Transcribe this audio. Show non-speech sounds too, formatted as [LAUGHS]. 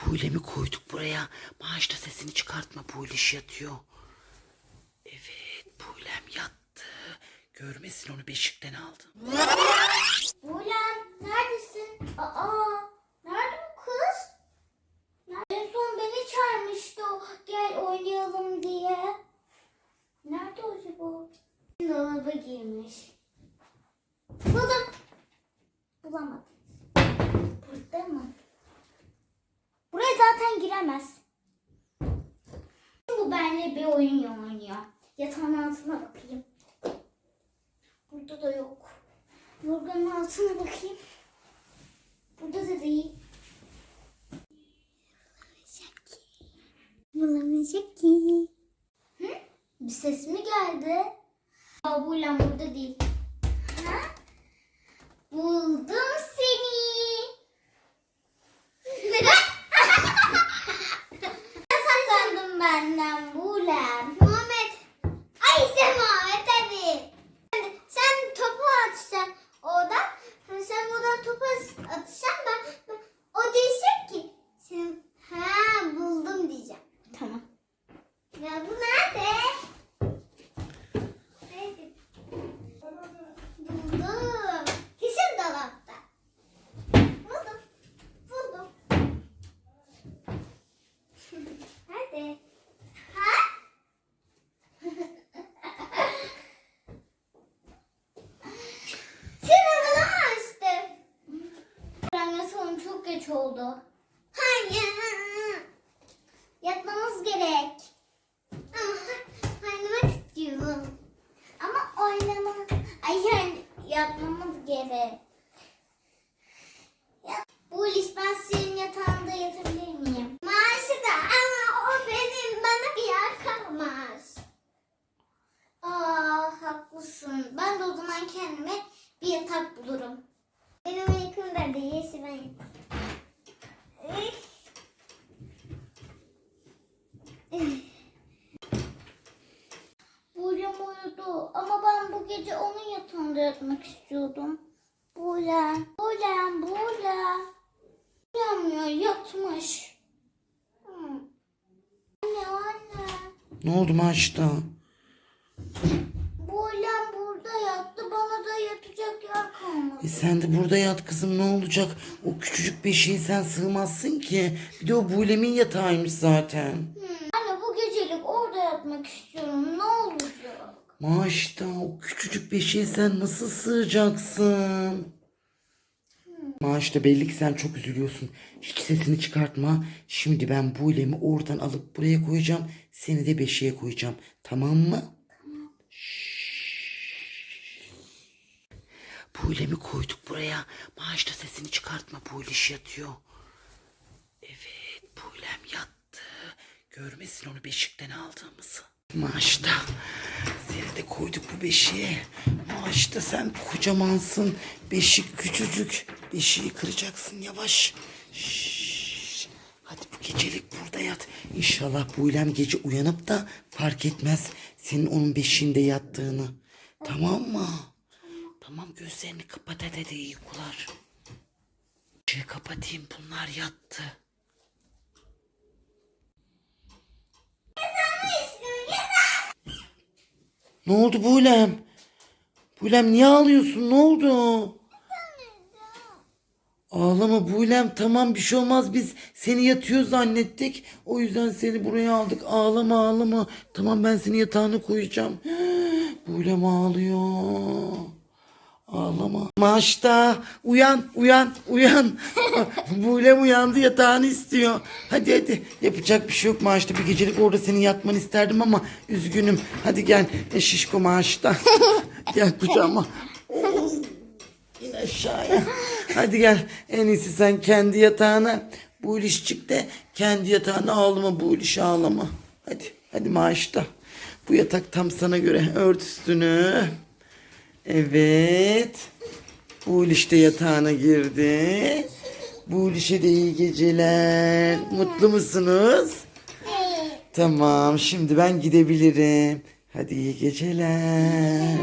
Buğulem'i koyduk buraya. Maaşta sesini çıkartma. Buğuleş yatıyor. Evet Buğulem yattı. Görmesin onu beşikten aldım. Buğlem neredesin? Aa nerede bu kız? En son beni çağırmıştı o gel oynayalım diye. Nerede acaba? Dolaba girmiş. Buldum. Bulamadım. Burada mı? Buraya zaten giremez. Bu benimle bir oyun oynuyor. Yatağın altına bakayım. Burada da yok. Yorganın altına bakayım. Burada da değil. Bulamayacak ki. Hı? Bir ses mi geldi? Aa, bu lan burada değil. Ha? Buldum seni. ne sandın benden Bulem? Muhammed. Ay sen Muhammed hadi. Sen, sen topu atacaksın oradan. Sen oradan topu atacaksın ben, ben o diyecek ki senin ha buldum diyeceğim. Tamam. Ya bu nerede? Nerede? Buldum. Kesin dolapta. Buldum. Buldum. Nerede? Ha? Sen havalı açtın. Ben son çok geç oldu. Hayır. Yatmamız gerek. Ama oynamak istiyorum. Ama oynama. Ay yani yatmamız gerek. Ya, bu iş ben senin yatağında yatabilir miyim? Maaşı da ama o benim bana bir yer kalmaz. Aa haklısın. Ben de o zaman kendime bir yatak bulurum. Benim yakında değil ben. Buğlem uyudu ama ben bu gece onun yatağında yatmak istiyordum. Buğlem, Buğlem, Buğlem. Uyanmıyor, yatmış. Hmm. Anne, anne. Ne oldu maaşta? E sen de burada yat kızım ne olacak? O küçücük beşiğe sen sığmazsın ki. Bir de o Buğulem'in yatağıymış zaten. Hmm. Anne bu gecelik orada yatmak istiyorum, ne olacak? Maaşta o küçücük beşiğe sen nasıl sığacaksın? Maaşta belli ki sen çok üzülüyorsun. Hiç sesini çıkartma. Şimdi ben bu ilemi oradan alıp buraya koyacağım. Seni de beşiğe koyacağım. Tamam mı? Bu ilemi koyduk buraya. Maaşta sesini çıkartma. Bu iliş yatıyor. Evet bu ilem yattı. Görmesin onu beşikten aldığımızı. Maaşta seni de koyduk bu beşiğe. Maaşta sen kocamansın. Beşik küçücük. Beşiği kıracaksın yavaş. Şşş. Hadi bu gecelik burada yat. İnşallah bu ilem gece uyanıp da fark etmez senin onun beşiğinde yattığını. Tamam mı? Tamam gözlerini kapat hadi de uykular. Şey kapatayım bunlar yattı. Ne oldu Buğlem? Buğlem niye ağlıyorsun? Ne oldu? Ağlama Buğlem tamam bir şey olmaz biz seni yatıyor zannettik. O yüzden seni buraya aldık. Ağlama ağlama. Tamam ben seni yatağına koyacağım. [GASPS] Buğlem ağlıyor. Ağlama. Maçta uyan uyan uyan. [LAUGHS] Buğlem uyandı yatağını istiyor. Hadi hadi yapacak bir şey yok maaşta. Bir gecelik orada senin yatmanı isterdim ama üzgünüm. Hadi gel e, şişko maaşta. [LAUGHS] gel kucağıma. Oo, İn aşağıya. Hadi gel en iyisi sen kendi yatağına. Bu iliş çık de kendi yatağına ağlama bu iliş ağlama. Hadi hadi maaşta. Bu yatak tam sana göre ört üstünü. Evet. Bu işte yatağına girdi. Bu işe de iyi geceler. Mutlu musunuz? Tamam şimdi ben gidebilirim. Hadi iyi geceler.